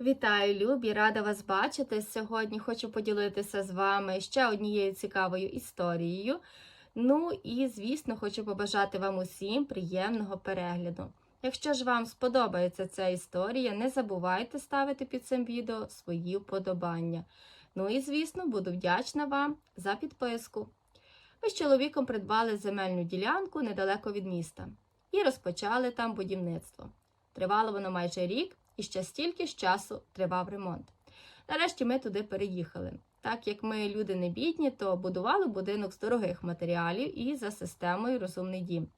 Вітаю, любі! Рада вас бачити. Сьогодні хочу поділитися з вами ще однією цікавою історією. Ну і, звісно, хочу побажати вам усім приємного перегляду. Якщо ж вам сподобається ця історія, не забувайте ставити під цим відео свої вподобання. Ну і, звісно, буду вдячна вам за підписку. Ми з чоловіком придбали земельну ділянку недалеко від міста і розпочали там будівництво. Тривало воно майже рік, і ще стільки ж часу тривав ремонт. Нарешті ми туди переїхали. Так як ми люди не бідні, то будували будинок з дорогих матеріалів і за системою Розумний дім.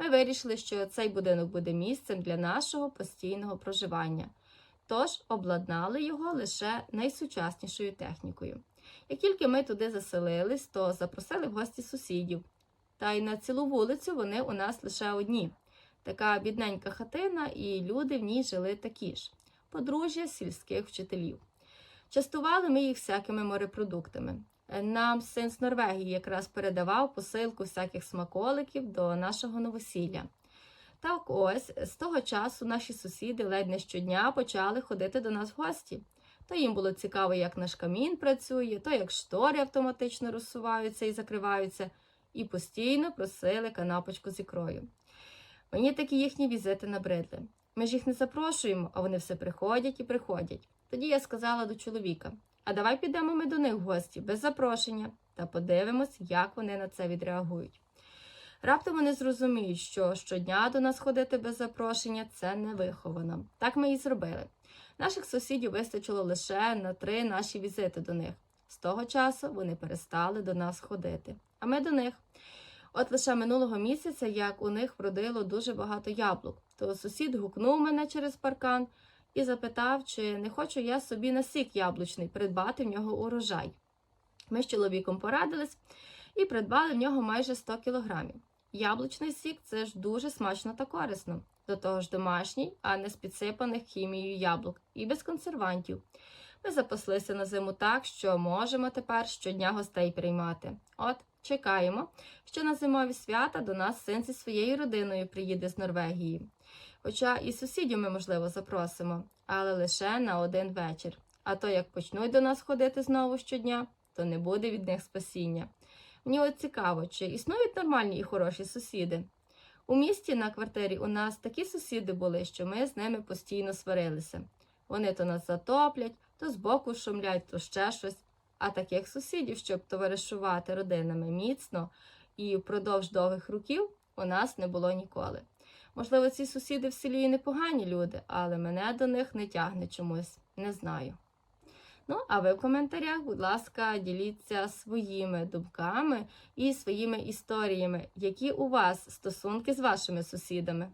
Ми вирішили, що цей будинок буде місцем для нашого постійного проживання, тож обладнали його лише найсучаснішою технікою. Як тільки ми туди заселились, то запросили в гості сусідів. Та й на цілу вулицю вони у нас лише одні. Така бідненька хатина, і люди в ній жили такі ж подружжя сільських вчителів. Частували ми їх всякими морепродуктами. Нам син з Норвегії якраз передавав посилку всяких смаколиків до нашого новосілля. Так ось з того часу наші сусіди ледь не щодня почали ходити до нас в гості. То їм було цікаво, як наш камін працює, то як штори автоматично розсуваються і закриваються, і постійно просили канапочку з ікрою. Мені такі їхні візити набридли. Ми ж їх не запрошуємо, а вони все приходять і приходять. Тоді я сказала до чоловіка: а давай підемо ми до них в гості без запрошення та подивимось, як вони на це відреагують. Раптом вони зрозуміють, що щодня до нас ходити без запрошення це невиховано. Так ми і зробили. Наших сусідів вистачило лише на три наші візити до них. З того часу вони перестали до нас ходити, а ми до них. От лише минулого місяця, як у них вродило дуже багато яблук, то сусід гукнув мене через паркан і запитав, чи не хочу я собі насік яблучний придбати в нього урожай. Ми з чоловіком порадились і придбали в нього майже 100 кілограмів. Яблучний сік це ж дуже смачно та корисно. До того ж домашній, а не з підсипаних хімією яблук і без консервантів. Ми запаслися на зиму так, що можемо тепер щодня гостей приймати. От, чекаємо, що на зимові свята до нас син зі своєю родиною приїде з Норвегії. Хоча і сусідів ми, можливо, запросимо, але лише на один вечір. А то як почнуть до нас ходити знову щодня, то не буде від них спасіння. Мені от цікаво, чи існують нормальні і хороші сусіди. У місті на квартирі у нас такі сусіди були, що ми з ними постійно сварилися. Вони то нас затоплять, то збоку шумлять, то ще щось. А таких сусідів, щоб товаришувати родинами міцно і впродовж довгих років, у нас не було ніколи. Можливо, ці сусіди в селі і непогані люди, але мене до них не тягне чомусь, не знаю. Ну, а ви в коментарях, будь ласка, діліться своїми думками і своїми історіями, які у вас стосунки з вашими сусідами.